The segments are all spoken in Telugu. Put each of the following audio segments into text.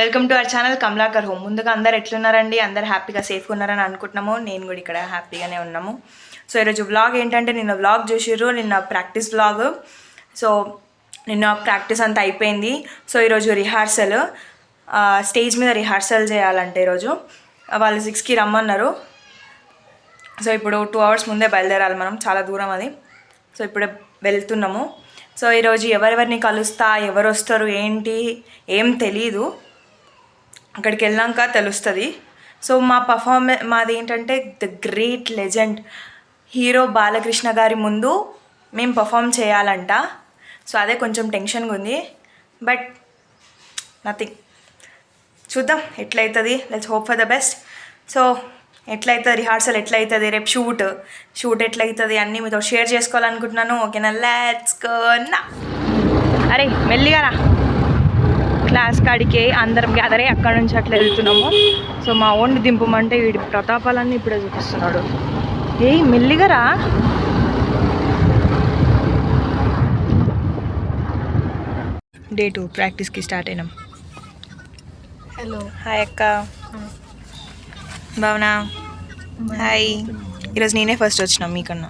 Welcome to our channel Kamalakar home. ముందుగా అందరు ఎట్లున్నారండి? అందరు హ్యాపీగా సేఫ్గా ఉన్నారని అనుకుంటున్నాము. నేను కూడా ఇక్కడ హ్యాపీగానే ఉన్నాము. సో ఈరోజు వ్లాగ్ ఏంటంటే నిన్న వ్లాగ్ చూసిర్రు. నిన్న ప్రాక్టీస్ వ్లాగ్ సో నిన్న ప్రాక్టీస్ అంతా అయిపోయింది. సో ఈరోజు రిహార్సల్ స్టేజ్ మీద రిహార్సల్ చేయాలంటే ఈరోజు. వాళ్ళు సిక్స్కి రమ్మన్నారు. సో ఇప్పుడు టూ అవర్స్ ముందే బయలుదేరాలి మనం. చాలా దూరం అది. సో ఇప్పుడు వెళ్తున్నాము. సో ఈరోజు ఎవరెవరిని కలుస్తా ఎవరు వస్తారు ఏంటి ఏం తెలీదు. అక్కడికి వెళ్ళాక తెలుస్తుంది. సో మా పర్ఫార్మె మాది ఏంటంటే the great legend hero Balakrishna గారి ముందు మేము పర్ఫామ్ చేయాలంట. సో అదే కొంచెం టెన్షన్గా ఉంది. But nothing. చూద్దాం ఎట్లయితుంది. Let's hope for the best. So ఎట్లయితుంది? Rehearsal ఎట్లయితుంది? రేపు షూట్. షూట్ ఎట్లయితుంది? అన్నీ మీతో షేర్ చేసుకోవాలనుకుంటున్నాను. ఓకేనా? లెట్స్ నా. అరే మెల్లిగా రా. క్లాస్ కాడికి అందరం గ్యాదర్ అయ్యి అక్కడ నుంచి అట్లా వెళ్తున్నాము. సో మా ఓన్ దింపమంటే వీడి ప్రతాపాలన్నీ ఇప్పుడే చూపిస్తున్నాడు. ఏయ్ మెల్లిగా రా. డే టూ ప్రాక్టీస్కి స్టార్ట్ అయినాం. హలో. హాయ్ అక్క. భావనా హాయ్. ఈరోజు నేనే ఫస్ట్ వచ్చినా మీకన్నా.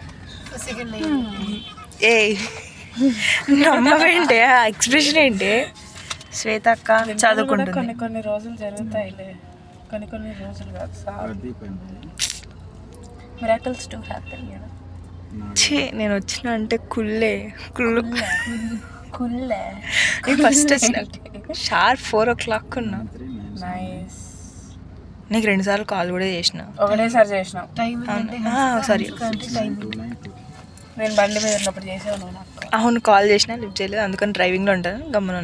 ఏ నమ్మవేంటే ఆ ఎక్స్ప్రెషన్ ఏంటి? శ్వేత అక్క చదువుకుంటుంది. కొన్ని కొన్ని రోజులు జరుగుతాయిలే. కొన్ని కొన్ని రోజులు కాదు సార్. మిరాకల్స్ టు హ్యాపెన్ ఛీ నేను వచ్చిన అంటే కుల్లే కుళ్ళు. కుల్లే ఫస్ట్ వచ్చిన. షార్ప్ ఫోర్ ఓ క్లాక్ ఉన్నా. నైస్ నీకు రెండుసార్లు కాల్ కూడా చేసిన. ఒకటేసారి చేసినాం టైం సారీ. నేను బండి మీద ఉన్నప్పుడు నాకు. అవును కాల్ చేసిన లిఫ్ట్ చేయలేదు. అందుకని డ్రైవింగ్లో ఉంటాను గమ్మున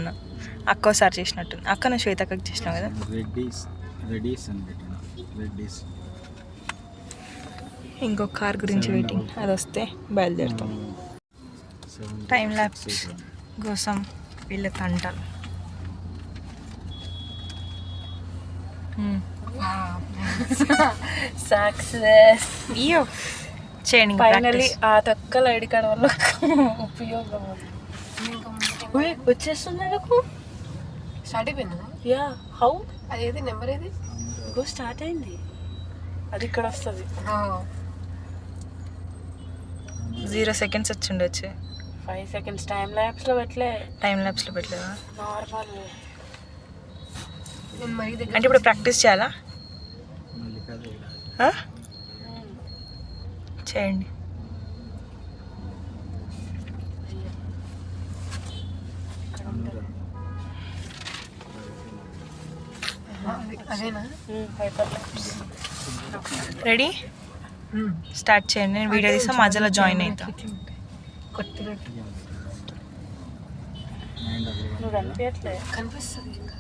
ఉన్నా అక్క ఒకసారి చేసినట్టు అక్క నా శ్వేత అక్కకి చేసినావు కదా? రెడ్డీస్ రెడీస్ అని పెట్టాను. రెడ్డీస్. ఇంకో కార్ గురించి వెయిటింగ్ అది వస్తే బయలుదేరుతాం. టైం ల్యాప్స్ కోసం వీళ్ళ తంటలు. సక్సెస్ అయ్యో. చేయండి ఫైనలీ. ఆ తొక్కల ఐడి కార్డ్ వల్ల ఉపయోగం వచ్చేస్తుంది నాకు? స్టార్ట్ అయిపోయిందా? యా హౌ అదేది నెంబర్ ఏది? గో స్టార్ట్ అయింది. అది ఇక్కడ వస్తుంది. జీరో సెకండ్స్ వచ్చి ఉండొచ్చు ఫైవ్ సెకండ్స్ టైం ల్యాబ్స్లో పెట్టలే. టైం ల్యాబ్స్లో పెట్టలేదా? నార్మల్ అంటే ఇప్పుడు ప్రాక్టీస్ చేయాలా? చేయండి. అదేనా రెడీ స్టార్ట్ చేయండి. నేను వీడియో తీసా మధ్యలో జాయిన్ అవుతా కనిపిస్తుంది ఇంకా.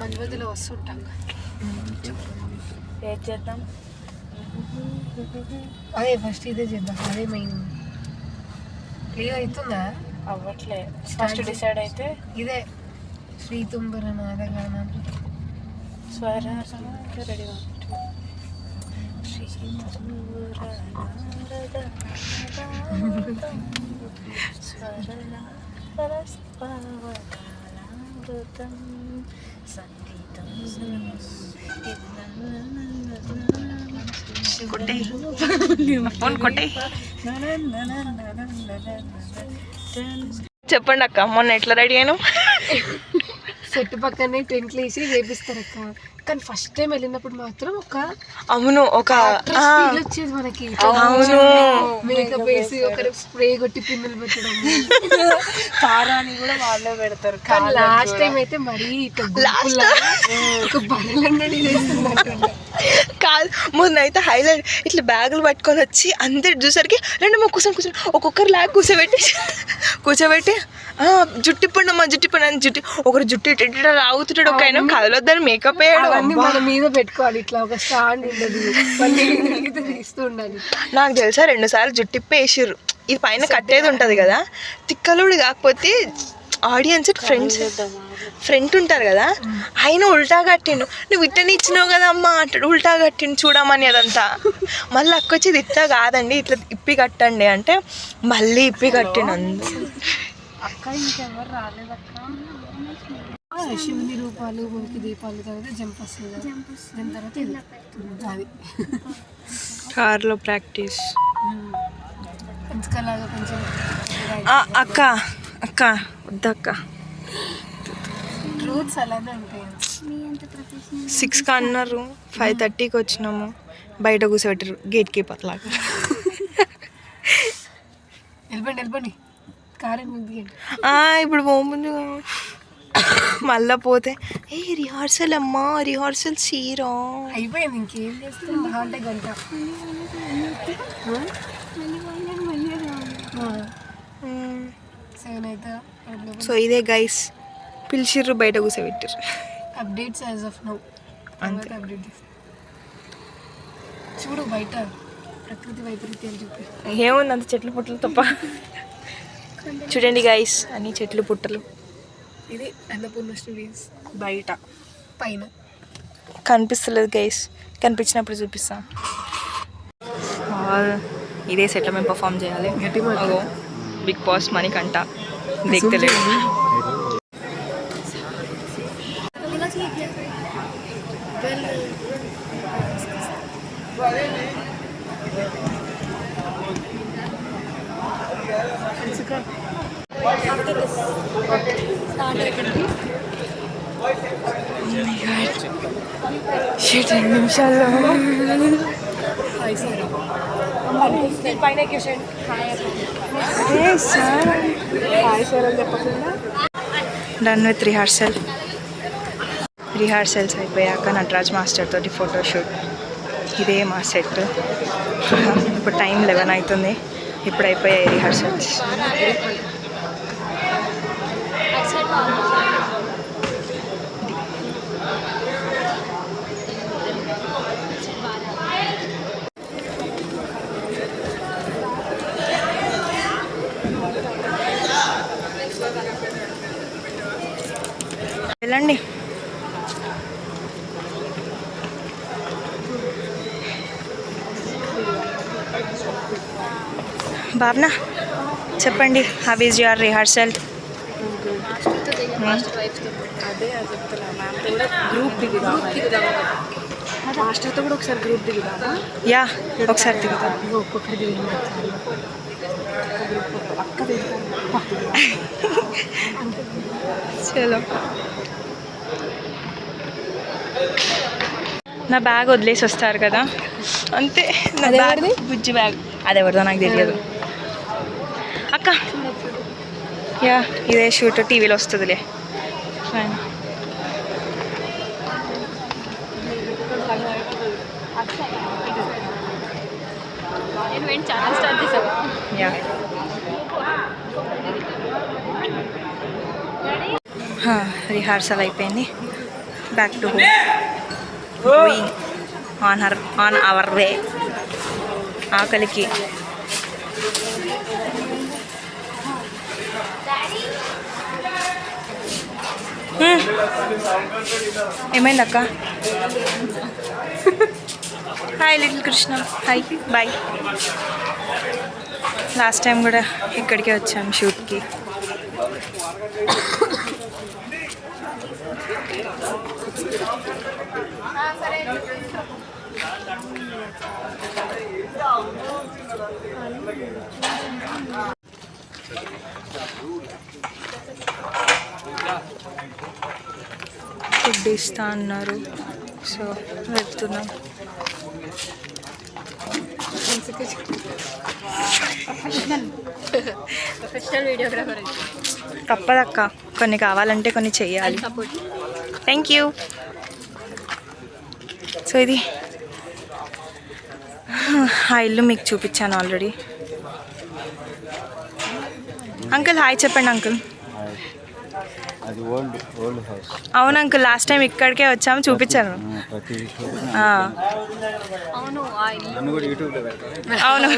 మధ్య మధ్యలో వస్తుంటాం. ఏం చేద్దాం? అదే ఫస్ట్ ఇదే చేద్దాం. అదే మెయిన్ క్లియర్ అవుతుందా అవ్వట్లే. ఫస్ట్ డిసైడ్ అయితే. ఇదే. శ్రీతుంబర నాదగానం. స్వర రెడీ కొట్టే ఫోన్ కొట్టే చెప్పండి అక్క మొన్న ఎట్లా రెడీ అయినా సెట్ పక్కనే టెంట్లు వేసి చేపిస్తారు అక్క కానీ ఫస్ట్ టైం వెళ్ళినప్పుడు మాత్రం ఒక అవును ఒక వచ్చేది మనకి. అవును. మేకప్ వేసి ఒక స్ప్రే కొట్టి పిన్నులు పెట్టడం. కారాన్ని కూడా వాళ్ళే పెడతారు కానీ లాస్ట్ టైం అయితే మరీ ఒక చేస్తున్నట్టు కాదు మొన్న అయితే హైలైట్ ఇట్లా బ్యాగులు పట్టుకొని వచ్చి అందరు చూసరికి రెండు మూడు కూర్చొని కూర్చొని ఒక్కొక్కరు లాగ్ కూర్చోబెట్టి కూర్చోబెట్టి "ఆ, జుట్టు ఇప్పండి అమ్మా జుట్టు ఇప్పండి అని జుట్టు ఒకరు జుట్టు ఇటు ఇటు ఇటు లాగుతుంటాడు ఒక ఆయన కదలొద్దని మేకప్ వేయడం. మన మీద పెట్టుకోవాలి ఇట్లా ఒక స్టాండ్ ఉండదు. తీస్తూ ఉండాలి నాకు తెలుసా రెండు సార్లు జుట్టు ఇప్పి వేసిర్రు. ఇది పైన కట్టేది ఉంటుంది కదా తిక్కలుడు కాకపోతే ఆడియన్స్ ఫ్రెండ్స్ ఫ్రంట్ ఉంటారు కదా ఆయన ఉల్టా కట్టిండు. నువ్వు ఇట్టని ఇచ్చినావు కదా అమ్మా అంటాడు ఉల్టా కట్టిండు చూడమని అదంతా. మళ్ళీ అక్కొచ్చి ఇది ఇట్లా కాదండి ఇట్లా ఇప్పి కట్టండి అంటే మళ్ళీ ఇప్పి కట్టిండు అక్క ఇంకెవరు రాలేదక్క. శివుని రూపాలు మూకి దీపాలు తర్వాత జంప్ వస్తుంది కదా. దాని తర్వాత ఇది. అది. కార్లో ప్రాక్టీస్. పంచకలాగా కొంచెం అక్క అక్క వద్దక్క. రూట్స్ అలానే ఉంటాయి. సిక్స్కి అన్నారు. ఫైవ్ థర్టీకి వచ్చినాము. బయట కూర్చోబెట్టారు. గేట్ కీపర్ లాగా. వెళ్ళిపోండి వెళ్ళిపోండి. కారు ఇప్పుడు పోముందు మళ్ళా పోతే ఏ రిహార్సల్ అమ్మా రిహార్సల్ సీరా అయిపోయింది ఇంకేం చేస్తాం? మహా అంటే గంట. సెవెన్ అయితే? సో ఇదే గైస్ పిలిచిర్రు బయట కూర్చోబెట్టారు అప్డేట్స్ యాజ్ ఆఫ్ నౌ అంతే. అప్డేట్ చూడు బయట ప్రకృతి వైపరీత్యాలు చెప్పి. ఏముంది అంత చెట్లు పుట్టలు తప్ప. చూడండి గైస్ అన్ని చెట్లు పుట్టలు. ఇది అన్నపూర్ణ స్టూడియోస్ బయట. పైన. కనిపిస్తలేదు గైస్ కనిపించినప్పుడు చూపిస్తాం. ఇదే సెట్లో మేము పర్ఫామ్ చేయాలి. బిగ్ బాస్ మనీ కంట దిగుతలేదు రెండు నిమిషాల్లో డన్ విత్ రిహార్సల్ రిహార్సల్స్ అయిపోయాక నటరాజ్ మాస్టర్ తోటి ఫోటోషూట్ ఇదే మా సెట్ ఇప్పుడు టైం లెవెన్ అవుతుంది. ఇప్పుడు అయిపోయాయి రిహార్సల్స్ వెళ్ళండి. భావన చెప్పండి హౌ ఈజ్ యువర్ రిహార్సల్ మాస్టర్తో కూడా ఒకసారి గ్రూప్ దిగుదామా? యా ఒకసారి దిగింది దిగుతాను చలో. నా బ్యాగ్ వదిలేసి వస్తారు కదా. అంతే నా బ్యాగ్ బుజ్జి బ్యాగ్ అది ఎవరిదో నాకు తెలియదు. అక్క యా ఇదే షూట్ టీవీలో వస్తుందిలే. Fine yeah. రిహార్సల్ అయిపోయింది. Back to home going on her on our way ఆకలికి. ఏమైందక్క? ఏమైంది అక్క hi little Krishna hi bye last time కూడా ఇక్కడికే వచ్చాం షూట్కి ఇస్తా అన్నారు. సో వెళ్తున్నాం. తప్పదక్క. కొన్ని కావాలంటే కొన్ని చెయ్యాలి. సపోర్ట్ థ్యాంక్ యూ సో ఇది. ఆ ఇల్లు మీకు చూపించాను ఆల్రెడీ. అంకుల్ హాయ్ చెప్పండి అంకుల్ అది ఓల్డ్ ఓల్డ్ హౌస్ అవును అంకుల్ లాస్ట్ టైం ఇక్కడికే వచ్చాము చూపించాను ప్రతి ఆ, అవును ఆ ఇల్లు. నన్ను కూడా యూట్యూబ్లో పెట్టారు అవును.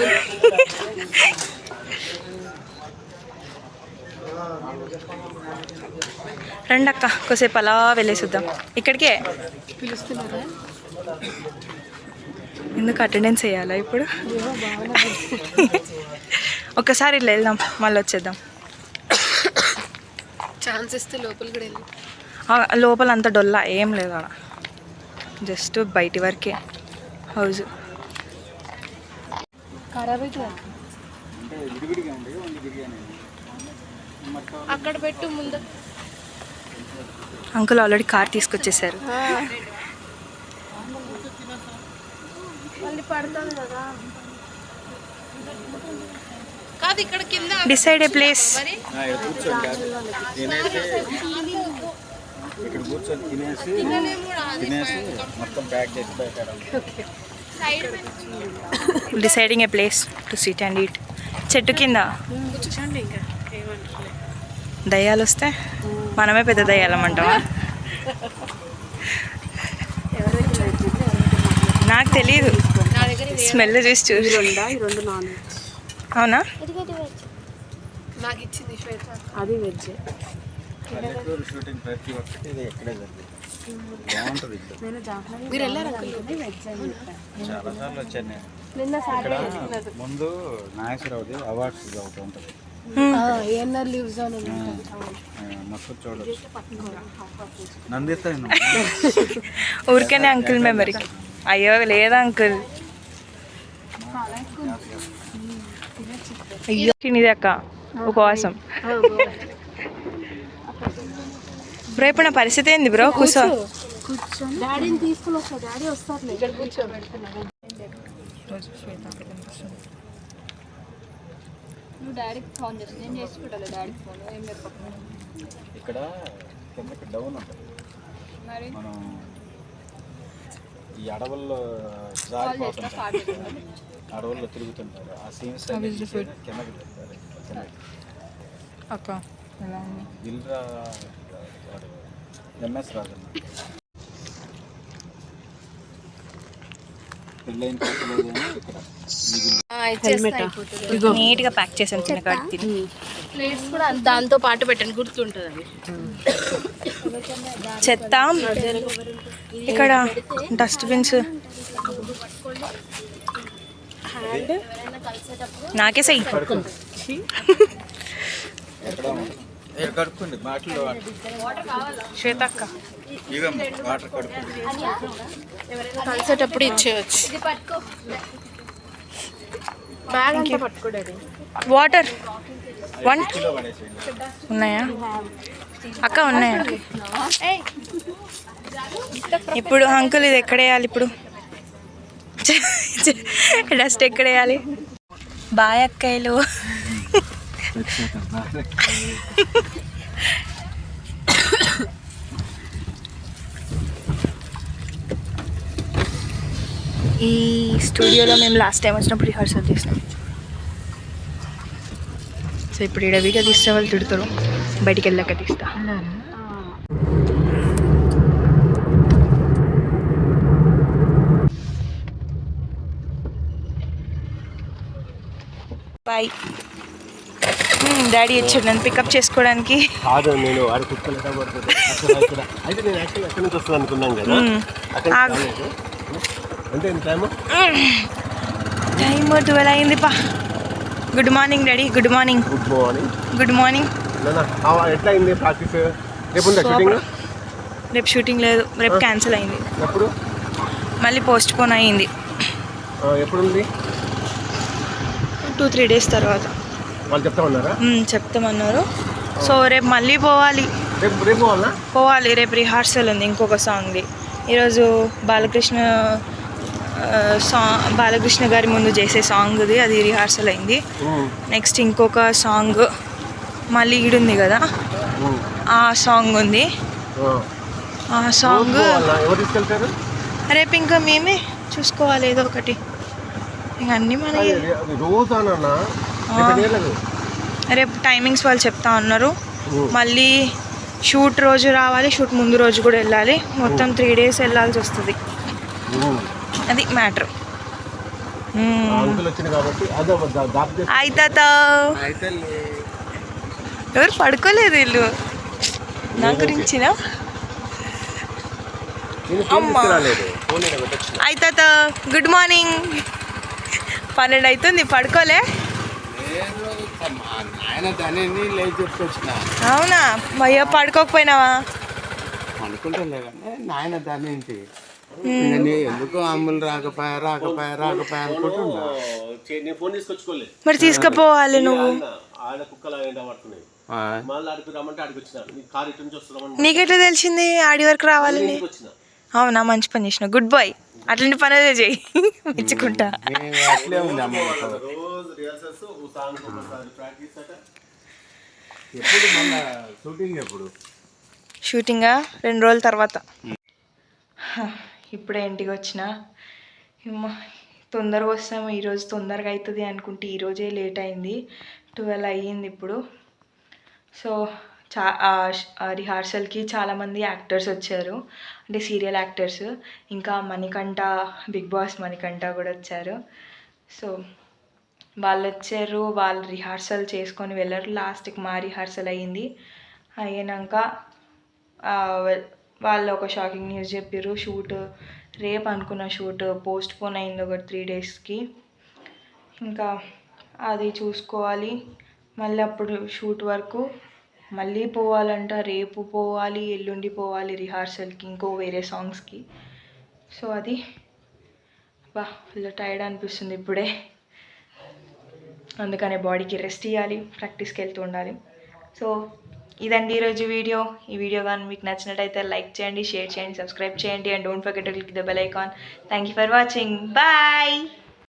రండి అక్క కొద్దిసేపు అలా వెళ్ళేసిద్దాం. ఇక్కడికే? పిలుస్తున్నారా? ఎందుకు అటెండెన్స్ వేయాలా ఇప్పుడు? ఒక్కసారి ఇట్లా వెళ్దాం మళ్ళీ వచ్చేద్దాం. ఛాన్స్ ఇస్తే లోపలికి కూడా వెళ్ళి. లోపల అంత డొల్ల ఏం లేదు ఆడ. జస్ట్ బయటి వరకే హౌస్ ఖరాబ్ అక్కడ పెట్టు ముందు. అంకుల్ ఆల్రెడీ కార్ తీసుకొచ్చేసారు. మళ్ళీ కదా. కాదు ఇక్కడ కింద డిసైడ్ ఏ ప్లేస్ మరి? ఆ, ఇక్కడ కూర్చోండి కాదు. తినేసి ఇక్కడ కూర్చొని తినేసి తినేసి మొత్తం ప్యాక్ చేసి బయట side deciding a place to sit and eat చెట్టు కింద? కూర్చోండి ఇంకా ఏమంటారు దయ్యాలు వస్తే మనమే పెద్ద దయ్యాలమంటావా నాకు తెలియదు స్మెల్ చూసి చూసి రెండు నాన్ వెజ్. అవునా? నాకు ఇచ్చింది అది వెజ్. మీరు వచ్చాను నేను. ఇక్కడ ముందు నాగేశ్వరరావుది అవార్డ్స్ ఒకటి ఉంటుంది. మొత్తం చూడొచ్చు. నందిస్తా ఊరికేనే అంకుల్ మెమరీ అయ్యో లేదా అంకుల్? అయ్యో తినేది అక్క. ఉపవాసం బ్రో ఇప్పుడు నా పరిస్థితి ఏంది బ్రో? కూర్చో. కూర్చొని. డాడీని తీసుకుని వస్తా. డాడీ ఇక్కడ నువ్వు డాడీకి ఫోన్ చేసి నేను చేసి పెట్టాలి డాడీకి ఫోన్ ఏం చెప్పకు ఇక్కడ కిందకి డౌన్ ఉంటుంది మరి? మనం ఈ అడవుల్లో జారిపోతుంటాం. అడవుల్లో తిరుగుతుంటారు. ఆ సీన్స్ కిందకి పెడతారు కిందకి అక్క ఎలా ఉంది? దిల్రా ఎంఎస్ రాజన్న. పెళ్ళైన ఇక్కడ నీట్గా ప్యాక్ చేసాను చిన్న కాడి ప్లేట్స్ కూడా దాంతో పాటు పెట్టండి గుర్తుంటుంది అది. చెత్త. ఇక్కడ డస్ట్బిన్స్ నాకే సై ఎక్కడ ఇక్కడ కడుక్కోండి బాటిల్లో వాటర్ శ్వేత అక్క ఇక వాటర్. కడుక్కోండి. కలిసేటప్పుడు ఇచ్చేయచ్చు. బ్యాగ్ అంతా వాటర్ వన్ ఉన్నాయా? అక్క ఉన్నాయా? ఇప్పుడు అంకుల్ ఇది ఎక్కడ వేయాలి ఇప్పుడు? డస్ట్ ఎక్కడ వేయాలి? బాయ్ ఈ స్టూడియోలో మేము లాస్ట్ టైం వచ్చినప్పుడు రిహార్సల్ చేసినాం. సో ఇప్పుడు ఇక్కడ వీడియో తీస్తే వాళ్ళు తిడతారు. బయటికి వెళ్ళాక తీస్తా. బాయ్. డాడీ వచ్చాడు నన్ను పికప్ చేసుకోవడానికి. నేను అయితే నేను యాక్చువల్లీ అనుకున్నాను కదా. టైము ట్వెల్వ్ అయింది పా good morning daddy. Good morning good morning good morning ఎట్లా అయింది ప్రాక్టీస్ రేపు షూటింగ్ రేపు షూటింగ్ లేదు. రేపు క్యాన్సిల్ అయింది. ఎప్పుడు? మళ్ళీ పోస్ట్ పోన్ అయింది. ఎప్పుడు ఉంది టూ త్రీ డేస్ తర్వాత. వాళ్ళు చెప్తా ఉన్నారా? మ్మ్, చెప్తామన్నారు. సో రేపు మళ్ళీ పోవాలి. రేపు పోవాలి? రేపు రిహార్సల్ ఉంది ఇంకొక సాంగ్ది. ఈరోజు బాలకృష్ణ సా బాలకృష్ణ గారి ముందు చేసే సాంగ్ది అది రిహార్సల్ అయింది. నెక్స్ట్ ఇంకొక సాంగ్ మళ్ళీ ఈడుంది కదా. ఆ సాంగ్ ఉంది. ఆ. సాంగ్ రేపు ఇంకా మేమే చూసుకోవాలి ఏదో ఒకటి. ఇంక అన్నీ మన రేపు టైమింగ్స్ వాళ్ళు చెప్తా ఉన్నారు. మళ్ళీ షూట్ రోజు రావాలి షూట్ ముందు రోజు కూడా వెళ్ళాలి. మొత్తం త్రీ డేస్ వెళ్ళాల్సి వస్తుంది. అది మ్యాటర్ అయితే ఎవరు పడుకోలేదు వీళ్ళు? నా గురించినా? అయితాత గుడ్ మార్నింగ్ పన్నెండు అవుతుంది పడుకోలే అవునా? అయ్యో పడుకోకపోయినావా? నాయన దాని ఏంటి ఇంకా నీ ఎందుకు అమ్ములు రాకపోయా రాకపోయా రాకపోయా అనుకుంటున్నా? నేను ఫోన్ తీసుకొచ్చుకోలే. మరి తీసుకుపోవాలి నువ్వు. నీకెట్లా తెలిసింది? ఆడి వరకు రావాలని? అవునా? మంచి పని చేసిన గుడ్ బాయ్ అట్లాంటి పని అదే చెయ్యి మెచ్చుకుంటా. షూటింగ్ షూటింగా రెండు రోజుల తర్వాత. ఇప్పుడే ఇంటికి వచ్చిన. తొందరగా వస్తాము. ఈరోజు తొందరగా అవుతుంది అనుకుంటే ఈరోజే లేట్ అయింది. ట్వెల్వ్ అయ్యింది ఇప్పుడు. సో చా రిహార్సల్కి చాలామంది యాక్టర్స్ వచ్చారు. అంటే సీరియల్ యాక్టర్స్. ఇంకా మణికంఠ బిగ్ బాస్ మణికంఠ కూడా వచ్చారు. సో వాళ్ళు వచ్చారు వాళ్ళు రిహార్సల్ చేసుకొని వెళ్ళారు. లాస్ట్కి మా రిహార్సల్ అయ్యింది. అయినాక వాళ్ళు ఒక షాకింగ్ న్యూస్ చెప్పారు షూట్ రేపు అనుకున్న షూట్ పోస్ట్ పోన్ అయింది ఒక త్రీ డేస్కి. ఇంకా అది చూసుకోవాలి. మళ్ళీ అప్పుడు షూట్ వరకు మళ్ళీ పోవాలంట. రేపు పోవాలి ఎల్లుండి పోవాలి రిహార్సల్కి ఇంకో వేరే సాంగ్స్కి. సో అది బా ఫుల్ టైర్డ్ అనిపిస్తుంది ఇప్పుడే. అందుకనే బాడీకి రెస్ట్ ఇవ్వాలి ప్రాక్టీస్కి వెళ్తూ ఉండాలి. సో ఇదండి ఈరోజు వీడియో. ఈ వీడియో కానీ మీకు నచ్చినట్టయితే లైక్ చేయండి షేర్ చేయండి సబ్స్క్రైబ్ చేయండి and don't forget to click the bell icon. Thank you for watching. Bye!